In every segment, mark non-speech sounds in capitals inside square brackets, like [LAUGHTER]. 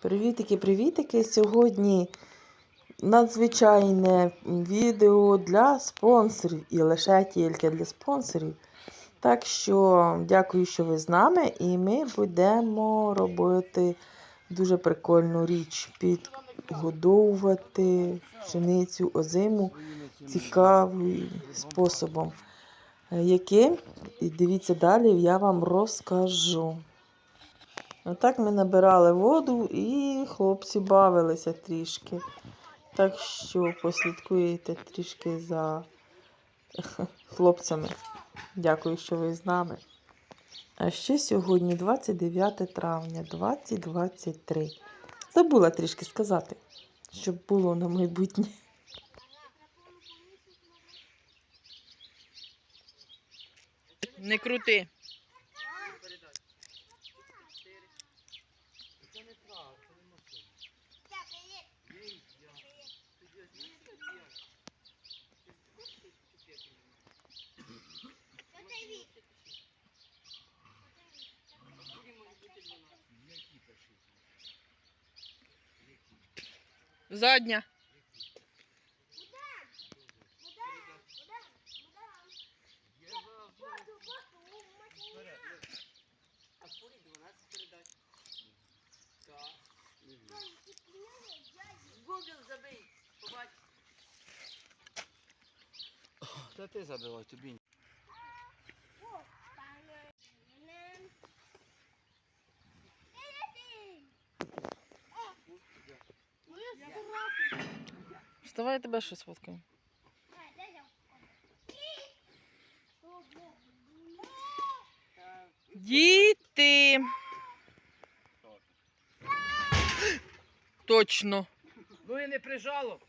Привітики, привітики! Сьогодні надзвичайне відео для спонсорів і лише тільки для спонсорів. Так що дякую, що ви з нами, і ми будемо робити дуже прикольну річ підгодовувати пшеницю озиму цікавим способом. Яким? І дивіться далі, я вам розкажу. Отак ми набирали воду і хлопці бавилися трішки. Так що послідкуєте трішки за [LAUGHS] хлопцями. Дякую, що ви з нами. А ще сьогодні 29 травня 2023. Забула трішки сказати, щоб було на майбутнє. Не крути. Задня. Google забий, побач. Та ти забивай, тобі. Ні. Вставай, я тебе щось фоткаю. Діти. Точно. Ну і не прижало.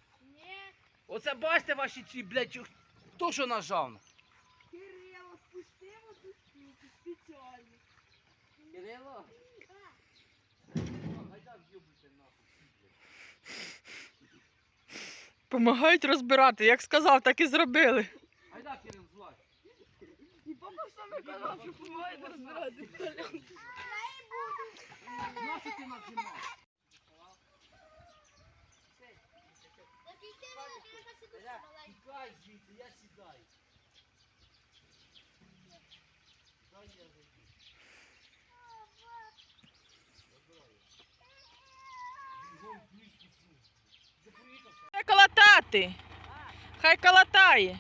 Оце бачите ваші ці, блядь, хто що нажав? Кирило, спусти воду штуку спеціально. Кирило? Гайда в'юбуйся нахуй. Помагають розбирати. Як сказав, так і зробили. Айда, Кирил, злазь. І папа саме казав, що помагають розбирати. Нащо ти нажимав? Тікай звідси, я сідаю. калатати. Хай калатає.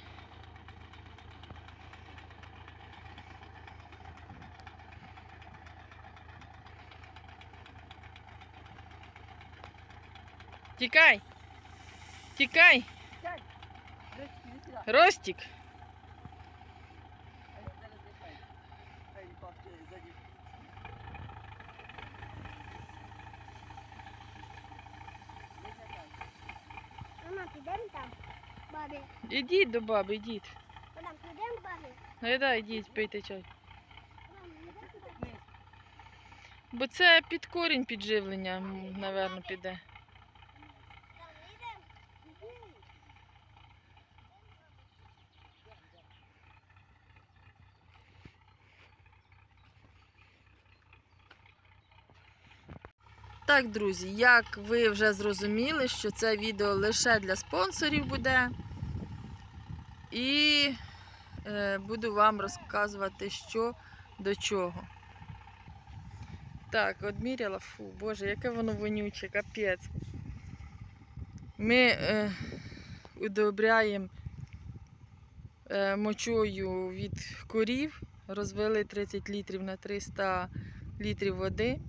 Тікай. Тікай. Ростик. Мама, підемо там, бабі. Ідіть до баби, ідіть. Мам, підемо, бабі. Гайда, ідіть, пийте чай. Бо це під корінь підживлення, напевно, піде. Так, друзі, як ви вже зрозуміли, що це відео лише для спонсорів буде. І е, буду вам розказувати, що до чого. Так, одміряла, фу, боже, яке воно вонюче, капець. Ми е, удобряємо е, мочою від корів, розвели 30 літрів на 300 літрів води.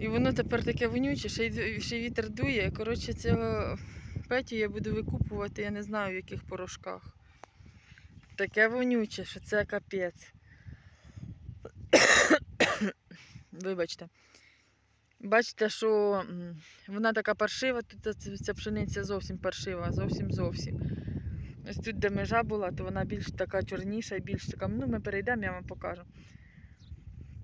І воно тепер таке вонюче, ще й, ще вітер дує. Коротше, цього Петю я буду викупувати, я не знаю в яких порошках. Таке вонюче, що це капець. [COUGHS] Вибачте. Бачите, що вона така паршива, тут ця- ця пшениця зовсім паршива, зовсім зовсім. Ось тут, де межа була, то вона більш така чорніша і більш така. Ну, ми перейдемо, я вам покажу.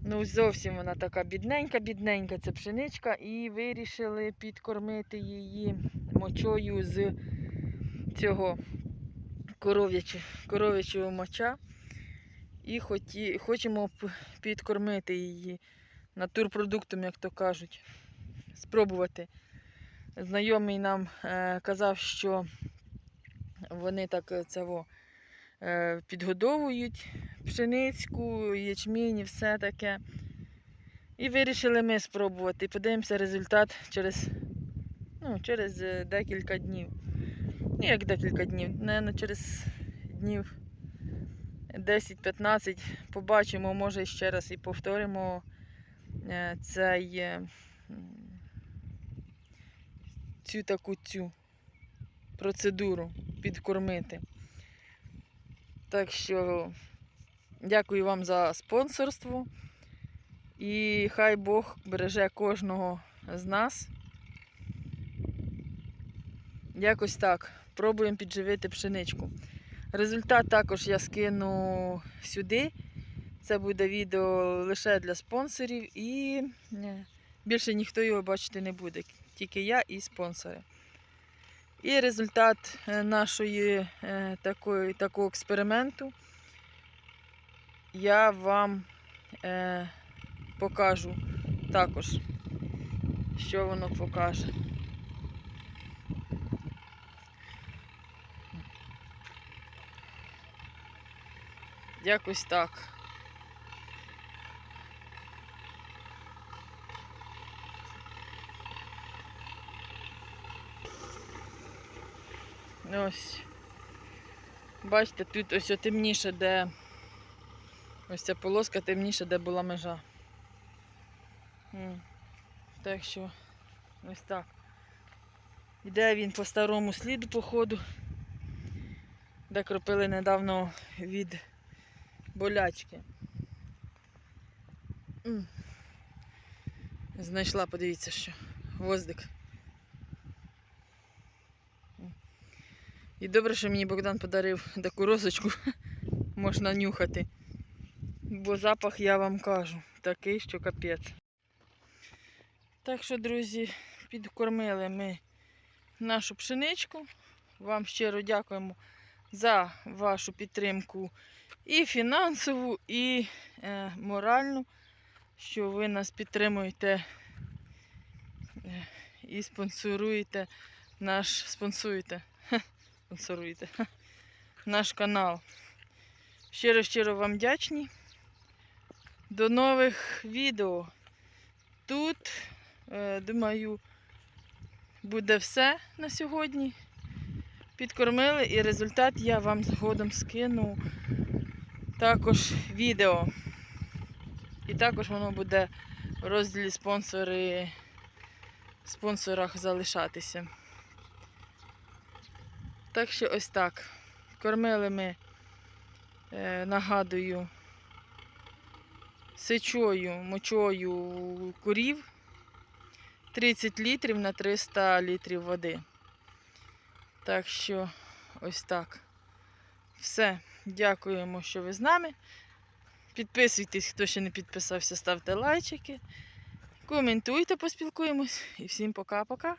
Ну, зовсім вона така бідненька, бідненька, ця пшеничка, і вирішили підкормити її мочою з цього коров'ячого, моча. І хоті, хочемо підкормити її натурпродуктом, як то кажуть. Спробувати. Знайомий нам е, казав, що вони так це е, підгодовують пшеницьку, ячмінь і все таке. І вирішили ми спробувати. Подивимося результат через, ну, через е, декілька днів. Ну, як декілька днів, Наверно, через днів 10-15 побачимо, може ще раз і повторимо е, цей, е, цю таку цю процедуру підкормити. Так що дякую вам за спонсорство. І хай Бог береже кожного з нас. Якось так. Пробуємо підживити пшеничку. Результат також я скину сюди. Це буде відео лише для спонсорів і е, більше ніхто його бачити не буде. Тільки я і спонсори. І результат е, нашої е, такої, такого експерименту я вам е, покажу також, що воно покаже. Якось так. Ось. Бачите, тут ось темніше, де ось ця полоска темніше, де була межа. Так що ось так. Йде він по старому сліду, походу, де кропили недавно від болячки. Знайшла, подивіться, що гвоздик. І добре, що мені Богдан подарив таку розочку, [LAUGHS] можна нюхати. Бо запах, я вам кажу, такий, що капець. Так що, друзі, підкормили ми нашу пшеничку. Вам щиро дякуємо за вашу підтримку і фінансову, і е, моральну, що ви нас підтримуєте е, і спонсоруєте наш спонсоруєте, хе, спонсоруєте хе, наш канал. Щиро-щиро вам вдячні. До нових відео. Тут, е, думаю, буде все на сьогодні. Підкормили і результат я вам згодом скину також відео. І також воно буде в розділі спонсори, спонсорах залишатися. Так що ось так. Кормили ми, е, нагадую, сечою, мочою курів 30 літрів на 300 літрів води. Так що ось так. Все. Дякуємо, що ви з нами. Підписуйтесь, хто ще не підписався, ставте лайчики. Коментуйте, поспілкуємось. І всім пока-пока.